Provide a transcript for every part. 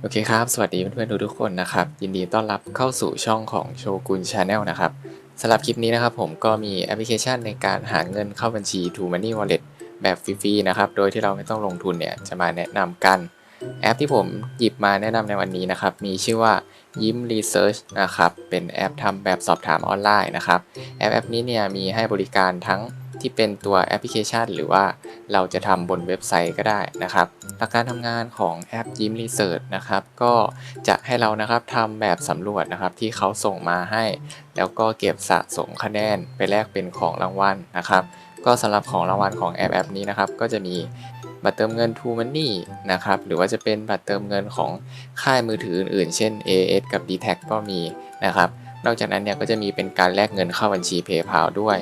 โอเคครับ สวัสดีเพื่อนๆทุกๆคนนะครับ ยินดีต้อนรับเข้าสู่ช่องของโชกุนชาแนลนะครับสำหรับคลิปนี้นะครับผมก็มีแอปพลิเคชันในการหาเงินเข้าบัญชี t o Money Wallet แบบฟรีๆนะครับ โดยที่เราไม่ต้องลงทุนเนี่ยจะมาแนะนำกัน แอปที่ผมหยิบมาแนะนำในวันนี้นะครับ มีชื่อว่ายิ้ม Research นะครับ เป็นแอปทำแบบสอบถามออนไลน์นะครับ แอปแอปนี้เนี่ยมีให้บริการทั้ง ที่เป็นตัวแอปพลิเคชัน หรือว่าเราจะทำบนเว็บไซต์ก็ได้นะครับหลักการทำงานของแอปยิ้ม Research นะครับก็จะให้เรานะครับทำแบบสำรวจนะครับที่เขาส่งมาให้ แล้วก็เก็บสะสมคะแนนไปแลกเป็นของรางวัลนะครับ ก็สำหรับของรางวัลของแอปแอปนี้นะครับก็จะมีบัตรเติมเงิน True Money นะครับ หรือว่าจะเป็นบัตรเติมเงินของค่ายมือถืออื่นๆ เช่น AS กับ d t แทก็มีนะครับ นอกจากนั้นเนี่ยก็จะมีเป็นการแลกเงินเข้าบัญชี PayPal ด้วย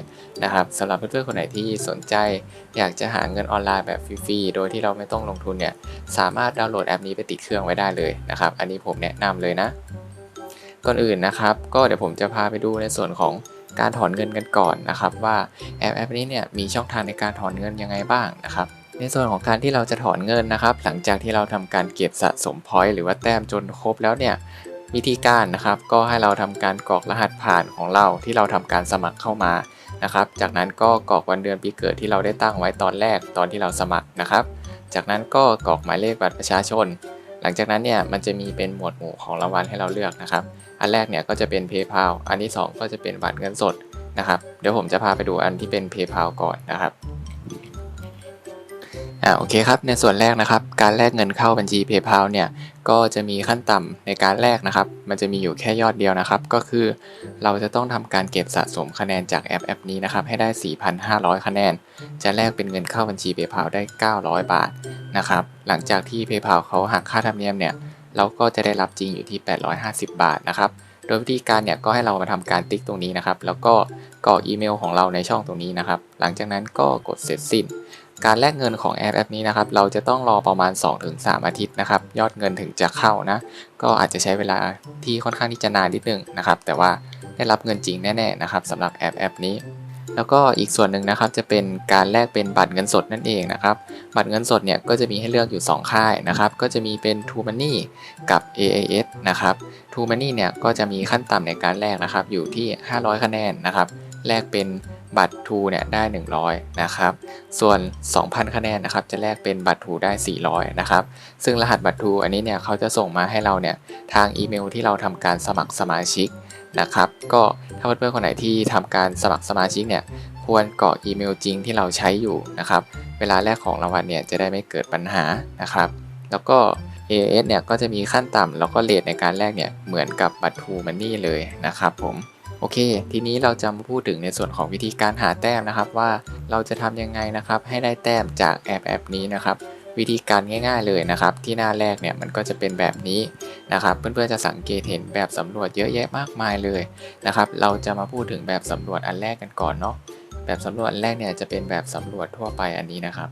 นะครับสำหรับเพื่อนๆคนไหนที่สนใจ อยากจะหาเงินออนไลน์แบบฟรีๆโดยที่เราไม่ต้องลงทุนเนี่ยสามารถดาวน์โหลดแอปนี้ไปติดเครื่องไว้ได้เลยนะครับ อันนี้ผมแนะนำเลยนะ ก่อนอื่นนะครับ ก็เดี๋ยวผมจะพาไปดูในส่วนของการถอนเงินกันก่อนนะครับ ว่าแอปแอปนี้เนี่ยมีช่องทางในการถอนเงินยังไงบ้างนะครับในส่วนของการที่เราจะถอนเงินนะครับ หลังจากที่เราทำการเก็บสะสมพอยต์หรือว่าแต้มจนครบแล้วเนี่ย วิธีการนะครับ ก็ให้เราทำการกรอกรหัสผ่านของเราที่เราทำการสมัครเข้ามานะครับ จากนั้นก็กรอกวันเดือนปีเกิดที่เราได้ตั้งไว้ตอนแรกตอนที่เราสมัครนะครับ จากนั้นก็กรอกหมายเลขบัตรประชาชน หลังจากนั้นเนี่ยมันจะมีเป็นหมวดหมู่ของรางวัลให้เราเลือกนะครับ อันแรกเนี่ยก็จะเป็น PayPal อันที่ 2 ก็จะเป็นบัตรเงินสดนะครับ เดี๋ยวผมจะพาไปดูอันที่เป็น PayPal ก่อนนะครับ อ่าโอเคครับในส่วนแรกนะครับ การแลกเงินเข้าบัญชี PayPal เนี่ยก็จะมีขั้นต่ำในการแลกนะครับ มันจะมีอยู่แค่ยอดเดียวนะครับ ก็คือเราจะต้องทำการเก็บสะสมคะแนนจากแอปแอปนี้นะครับ ให้ได้ 4,500 คะแนน จะแลกเป็นเงินเข้าบัญชี PayPal ได้ 900 บาทนะครับ หลังจากที่ PayPal เขาหักค่าธรรมเนียมเนี่ยเราก็จะได้รับจริงอยู่ที่ 850 บาทนะครับ โดยวิธีการเนี่ยก็ให้เรามาทำการติ๊กตรงนี้นะครับ แล้วก็กรอกอีเมลของเราในช่องตรงนี้นะครับ หลังจากนั้นก็กดเสร็จสิ้น การแลกเงินของแอปแอปนี้นะครับ เราจะต้องรอประมาณ 2-3 อาทิตย์นะครับ ยอดเงินถึงจะเข้านะ ก็อาจจะใช้เวลาที่ค่อนข้างที่จะนานนิดนึงนะครับ แต่ว่าได้รับเงินจริงแน่ๆนะครับสำหรับแอปแอปนี้ แล้วก็อีกส่วนหนึ่งนะครับจะเป็นการแลกเป็นบัตรเงินสดนั่นเองนะครับ บัตรเงินสดเนี่ยก็จะมีให้เลือกอยู่ 2 ค่ายนะครับ ก็จะมีเป็น True Money กับ AIS นะครับ True Money เนี่ยก็จะมีขั้นต่ำในการแลกนะครับอยู่ที่ 500 คะแนนนะครับ แลกเป็น บัตร True เนี่ยได้ 100 นะครับ ส่วน 2,000 คะแนนนะครับจะแลกเป็นบัตร True ได้ 400 นะครับ ซึ่งรหัสบัตร True อันนี้เนี่ยเขาจะส่งมาให้เราเนี่ยทางอีเมลที่เราทำการสมัครสมาชิกนะครับ ก็ถ้าเพื่อนๆคนไหนที่ทำการสมัครสมาชิกเนี่ยควรกรอกอีเมลจริงที่เราใช้อยู่นะครับ เวลาแลกของรางวัลเนี่ยจะได้ไม่เกิดปัญหานะครับ แล้วก็ AS เนี่ยก็จะมีขั้นต่ำแล้วก็เลทในการแลกเนี่ยเหมือนกับบัตร True Money เลยนะครับผม โอเค ทีนี้เราจะมาพูดถึงในส่วนของวิธีการหาแต้มนะครับ ว่าเราจะทำยังไงนะครับ ให้ได้แต้มจากแอปแอปนี้นะครับ วิธีการง่าย ๆเลยนะครับ ที่หน้าแรกเนี่ยมันก็จะเป็นแบบนี้นะครับ เพื่อนๆจะสังเกตเห็นแบบสำรวจเยอะแยะมากมายเลยนะครับ เราจะมาพูดถึงแบบสำรวจอันแรกกันก่อนเนาะแบบสำรวจอันแรกเนี่ยจะเป็นแบบสำรวจทั่วไปอันนี้นะครับ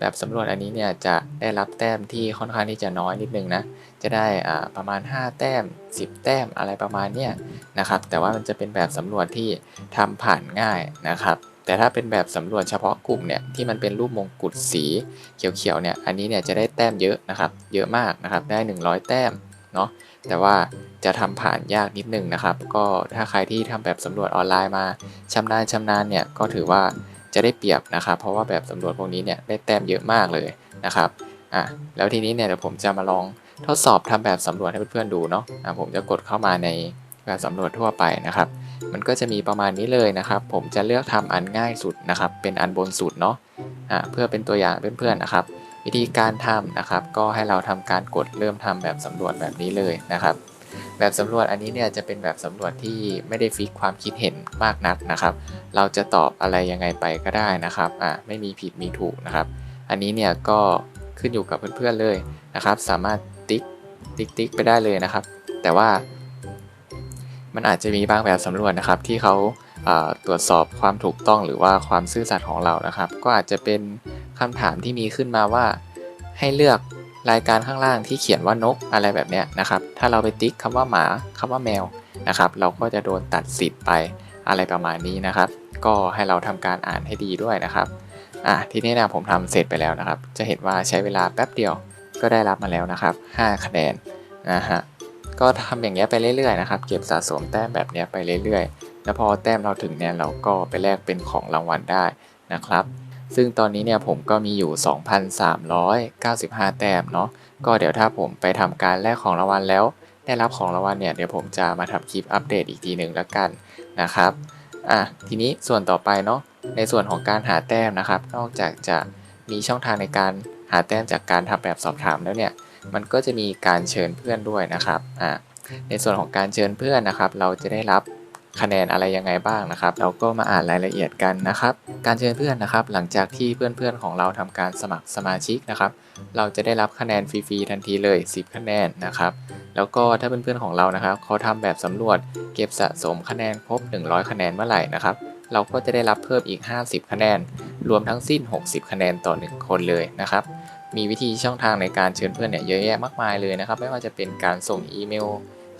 แบบสำรวจอันนี้เนี่ยจะได้รับแต้มที่ค่อนข้างที่จะน้อยนิดนึงนะ จะได้ประมาณ 5 แต้ม 10 แต้มอะไรประมาณเนี้ยนะครับ แต่ว่ามันจะเป็นแบบสำรวจที่ทำผ่านง่ายนะครับ แต่ถ้าเป็นแบบสำรวจเฉพาะกลุ่มเนี่ยที่มันเป็นรูปมงกุฎสีเขียวๆเนี่ย อันนี้เนี่ยจะได้แต้มเยอะนะครับ เยอะมากนะครับ ได้ 100 แต้มเนาะ แต่ว่าจะทำผ่านยากนิดนึงนะครับ ก็ถ้าใครที่ทำแบบสำรวจออนไลน์มาชำนาญชำนาญเนี่ยก็ถือว่า จะได้เปรียบนะครับ เพราะว่าแบบสำรวจพวกนี้เนี่ยได้แต้มเยอะมากเลยนะครับอะแล้วทีนี้เนี่ยเดี๋ยวผมจะมาลองทดสอบทำแบบสำรวจให้เพื่อนๆดูเนาะอะผมจะกดเข้ามาในแบบสำรวจทั่วไปนะครับ มันก็จะมีประมาณนี้เลยนะครับ ผมจะเลือกทำอันง่ายสุดนะครับ เป็นอันบนสุดเนาะอะเพื่อเป็นตัวอย่างเพื่อนๆนะครับ วิธีการทำนะครับ ก็ให้เราทำการกดเริ่มทำแบบสำรวจแบบนี้เลยนะครับ แบบสำรวจอันนี้เนี่ยจะเป็นแบบสำรวจที่ไม่ได้ฟิกความคิดเห็นมากนักนะครับ เราจะตอบอะไรยังไงไปก็ได้นะครับอะไม่มีผิดมีถูกนะครับ อันนี้เนี่ยก็ขึ้นอยู่กับเพื่อนๆเลยนะครับ สามารถติ๊กติ๊กติ๊กไปได้เลยนะครับ แต่ว่า มันอาจจะมีบางแบบสำรวจนะครับ ที่เขาอ่าตรวจสอบความถูกต้องหรือว่าความซื่อสัตย์ของเรานะครับ ก็อาจจะเป็นคำถามที่มีขึ้นมาว่าให้เลือก รายการข้างล่างที่เขียนว่านกอะไรแบบเนี้ยนะครับ ถ้าเราไปติ๊กคำว่าหมาคำว่าแมวนะครับ เราก็จะโดนตัดสิทธิ์ไปอะไรประมาณนี้นะครับ ก็ให้เราทำการอ่านให้ดีด้วยนะครับอะทีนี้นะผมทำเสร็จไปแล้วนะครับ จะเห็นว่าใช้เวลาแป๊บเดียวก็ได้รับมาแล้วนะครับ 5 คะแนนนะฮะก็ทำอย่างเงี้ยไปเรื่อยๆนะครับ เก็บสะสมแต้มแบบเนี้ยไปเรื่อยๆ แล้วพอแต้มเราถึงเนี่ยเราก็ไปแลกเป็นของรางวัลได้นะครับ ซึ่งตอนนี้เนี่ยผมก็มีอยู่ 2,395 แต้มเนาะก็เดี๋ยวถ้าผมไปทำการแลกของรางวัลแล้ว ได้รับของรางวัลเนี่ยเดี๋ยวผมจะมาทำคลิปอัปเดตอีกทีหนึ่งแล้วกันนะครับอะทีนี้ส่วนต่อไปเนาะในส่วนของการหาแต้มนะครับ นอกจากจะมีช่องทางในการหาแต้มจากการทำแบบสอบถามแล้วเนี่ย มันก็จะมีการเชิญเพื่อนด้วยนะครับอะในส่วนของการเชิญเพื่อนนะครับ เราจะได้รับ คะแนนอะไรยังไงบ้างนะครับเราก็มาอ่านรายละเอียดกันนะครับ การเชิญเพื่อนนะครับ หลังจากที่เพื่อนๆของเราทำการสมัครสมาชิกนะครับ เราจะได้รับคะแนนฟรีๆทันทีเลย 10 คะแนนนะครับ แล้วก็ถ้าเพื่อนๆของเรานะครับเขาทำแบบสำรวจ เก็บสะสมคะแนนครบ 100 คะแนนเมื่อไหร่นะครับเราก็จะได้รับเพิ่มอีก 50 คะแนน รวมทั้งสิ้น 60 คะแนนต่อ 1 คนเลยนะครับ มีวิธีช่องทางในการเชิญเพื่อนเนี่ยเยอะแยะมากมายเลยนะครับ ไม่ว่าจะเป็นการส่งอีเมล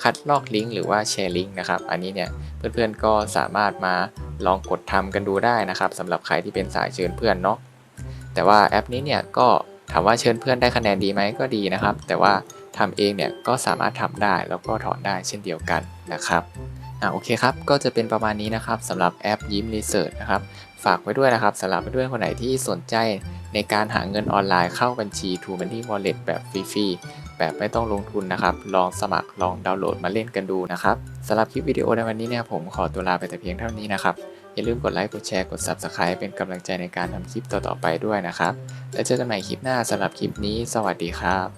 คัดลอกลิงก์หรือว่าแชร์ลิงก์นะครับ อันนี้เนี่ยเพื่อนๆก็สามารถมาลองกดทำกันดูได้นะครับสำหรับใครที่เป็นสายเชิญเพื่อนเนาะแต่ว่าแอปนี้เนี่ยก็ถามว่าเชิญเพื่อนได้คะแนนดีไหมก็ดีนะครับ แต่ว่าทำเองเนี่ยก็สามารถทำได้แล้วก็ถอนได้เช่นเดียวกันนะครับอ่าโอเคครับ ก็จะเป็นประมาณนี้นะครับสำหรับแอปยิ้มรีเสิร์ชนะครับ ฝากไว้ด้วยนะครับสำหรับเพื่อนๆคนไหนที่สนใจในการหาเงินออนไลน์เข้าบัญชี True Money Wallet แบบฟรีๆ แบบไม่ต้องลงทุนนะครับ ลองสมัครลองดาวน์โหลดมาเล่นกันดูนะครับสำหรับคลิปวิดีโอในวันนี้เนี่ยผมขอตัวลาไปแต่เพียงเท่านี้นะครับ อย่าลืมกดไลค์กดแชร์กด Subscribe เป็นกำลังใจในการทำคลิปต่อๆไปด้วยนะครับ แล้วเจอกันใหม่คลิปหน้าสำหรับคลิปนี้ สวัสดีครับ